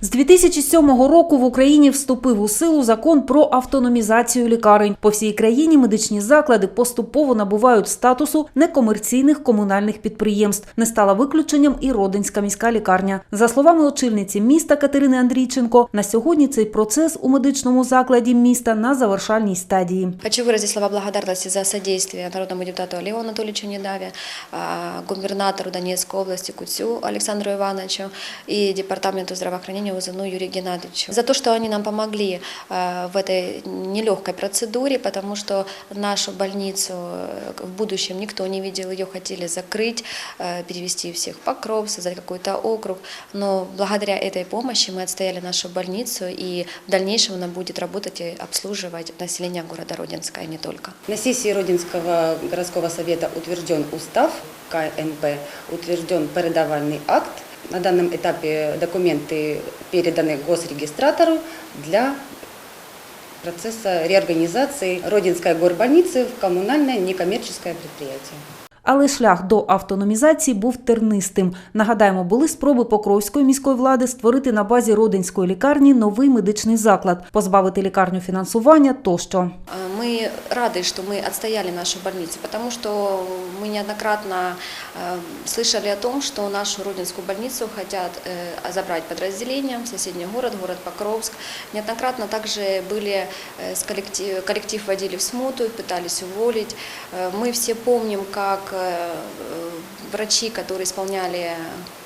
З 2007 року в Україні вступив у силу закон про автономізацію лікарень. По всій країні медичні заклади поступово набувають статусу некомерційних комунальних підприємств. Не стала виключенням і Родинська міська лікарня. За словами очільниці міста Катерини Андрійченко, на сьогодні цей процес у медичному закладі міста на завершальній стадії. Хочу выразить слова благодарности за содействие народному депутату Олегу Анатольевичу Недаве, а, губернатору Донецкой области Кутю Александру Ивановичу и департаменту здравоохранения Узуну Юрию Геннадьевичу. За то, что они нам помогли а, в этой нелегкой процедуре, потому что нашу больницу э, в будущем никто не видел, ее хотели закрыть, э, перевести всех в Покров, создать какой-то округ. Но благодаря этой помощи мы отстояли нашу больницу, и в дальнейшем она будет работать и обслуживать население города Родинска, и не только. На сессии Родинского городского совета утвержден устав КНП, утвержден передавальный акт. На данном этапе документы переданы госрегистратору для процесса реорганизации Родинской горбольницы в коммунальное некоммерческое предприятие. Але шлях до автономізації був тернистим. Нагадаємо, були спроби Покровської міської влади створити на базі Родинської лікарні новий медичний заклад, позбавити лікарню фінансування тощо. Рады, что мы отстояли нашу больницу, потому что мы неоднократно э, слышали о том, что нашу Родинскую больницу хотят э, забрать подразделением соседний город, город Покровск. Неоднократно также были э, с коллектив, коллектив вводили в смуту, пытались уволить. Мы все помним, как врачи, которые исполняли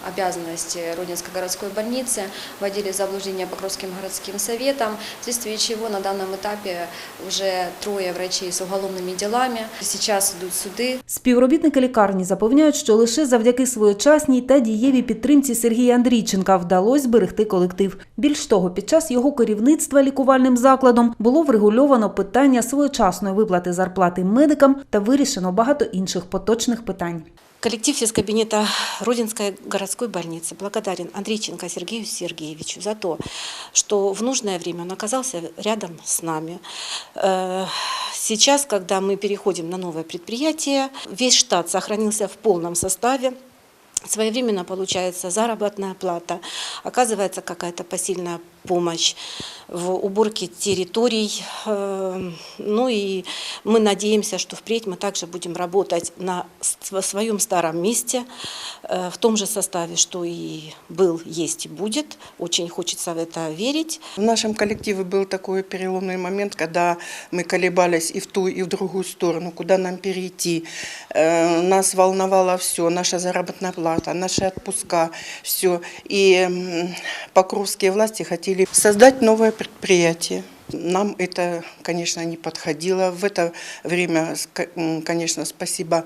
обязанности Родинской городской больницы, вводили в заблуждение Покровским городским советом, вследствие чего на данном этапе уже трое врачей с уголовными делами. Сейчас идут суды. Співробітники лікарні запевняють, що лише завдяки своєчасній та дієвій підтримці Сергія Андрійченка вдалося зберегти колектив. Більш того, під час його керівництва лікувальним закладом було врегульовано питання своєчасної виплати зарплати медикам та вирішено багато інших поточних питань. Коллектив из кабинета Родинской городской больницы благодарен Андрейченко Сергею Сергеевичу за то, что в нужное время он оказался рядом с нами. Э, Сейчас, когда мы переходим на новое предприятие, весь штат сохранился в полном составе. Своевременно получается заработная плата, оказывается какая-то посильная помощь в уборке территорий. Э, Ну и мы надеемся, что впредь мы также будем работать на своем старом месте, э, в том же составе, что и был, есть и будет. Очень хочется в это верить. В нашем коллективе был такой переломный момент, когда мы колебались и в ту, и в другую сторону, куда нам перейти. Э, Нас волновало все, наша заработная плата, наши отпуска, все. И покровские власти хотели создать новое предприятие. Нам это, конечно, не подходило. В это время, конечно, спасибо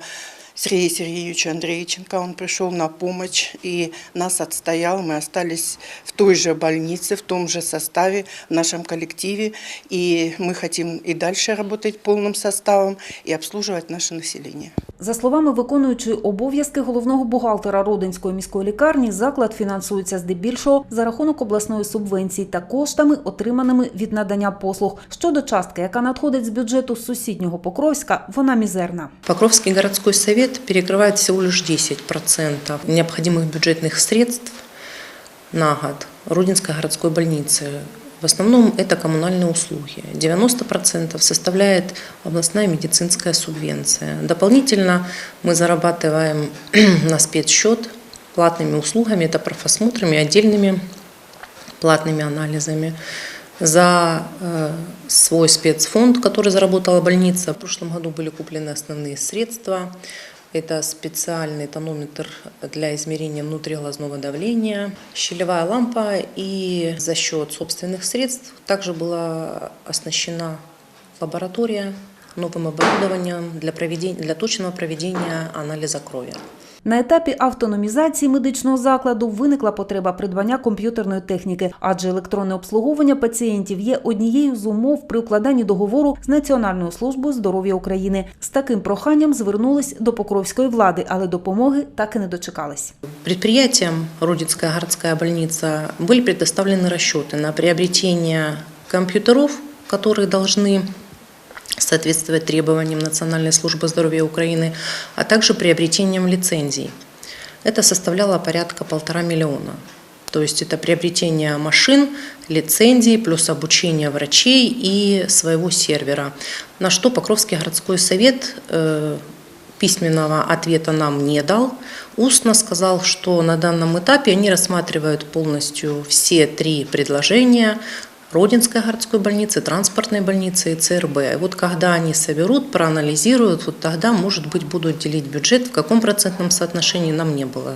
Сергею Сергеевичу Андреевиченко. Он пришел на помощь и нас отстоял. Мы остались в той же больнице, в том же составе, в нашем коллективе. И мы хотим и дальше работать полным составом и обслуживать наше население. За словами виконуючої обов'язки головного бухгалтера Родинської міської лікарні, заклад фінансується здебільшого за рахунок обласної субвенції та коштами, отриманими від надання послуг. Щодо частки, яка надходить з бюджету сусіднього Покровська, вона мізерна. Покровский городской совет перекрывает всего лишь 10% необходимых бюджетных средств на год Рудинской городской больницы. В основном это коммунальные услуги. 90% составляет областная медицинская субвенция. Дополнительно мы зарабатываем на спецсчет платными услугами, это профосмотрами, отдельными платными анализами за э, свой спецфонд, который заработала больница. В прошлом году были куплены основные средства. Это специальный тонометр для измерения внутриглазного давления, щелевая лампа и за счет собственных средств также была оснащена лаборатория новым оборудованием для, проведения, для точного проведения анализа крови. На етапі автономізації медичного закладу виникла потреба придбання комп'ютерної техніки, адже електронне обслуговування пацієнтів є однією з умов при укладанні договору з Національною службою здоров'я України. З таким проханням звернулись до Покровської влади, але допомоги так і не дочекались. Предприятиям Родинская городская больница были предоставлены расчеты на приобретение компьютеров, которые должны соответствовать требованиям Национальной службы здоровья Украины, а также приобретением лицензий. Это составляло порядка полтора миллиона. То есть это приобретение машин, лицензий, плюс обучение врачей и своего сервера. На что Покровский городской совет э, письменного ответа нам не дал. Устно сказал, что на данном этапе они рассматривают полностью все три предложения Родинской городской больницы, транспортной больницы и ЦРБ. И вот когда они соберут, проанализируют, вот тогда, может быть, будут делить бюджет. В каком процентном соотношении нам не было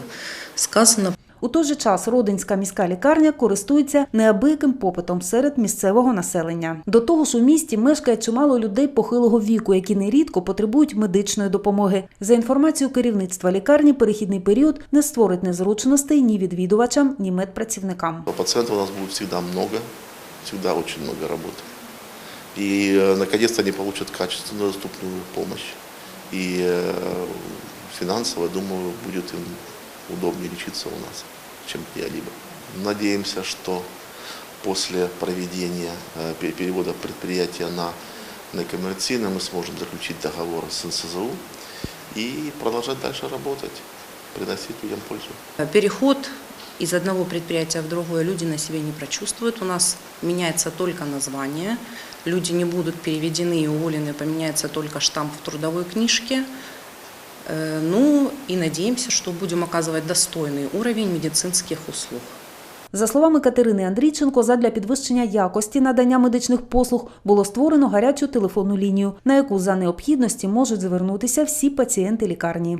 сказано. У той же час Родинська міська лікарня користується неабияким попитом серед місцевого населення. До того ж, у місті мешкає чимало людей похилого віку, які нерідко потребують медичної допомоги. За інформацією керівництва лікарні, перехідний період не створить незручностей ні відвідувачам, ні медпрацівникам. Пациентов у нас будет всегда много, Всегда очень много работы. И э, наконец-то они получат качественную, доступную помощь. И э, финансово, думаю, будет им удобнее лечиться у нас, чем где-либо. Надеемся, что после проведения э, пе- перевода предприятия на некоммерцийное мы сможем заключить договор с НСЗУ и продолжать дальше работать, приносить людям пользу. Переход из одного предприятия в другое люди на себе не прочувствуют. У нас меняется только название. Люди не будут переведены и уволены, поменяется только штамп в трудовой книжке. Э, Ну и надеемся, что будем оказывать достойный уровень медицинских услуг. За словами Катерини Андрійченко, задля підвищення якості надання медичних послуг було створено гарячу телефонну лінію, на яку за необхідності можуть звернутися всі пацієнти лікарні.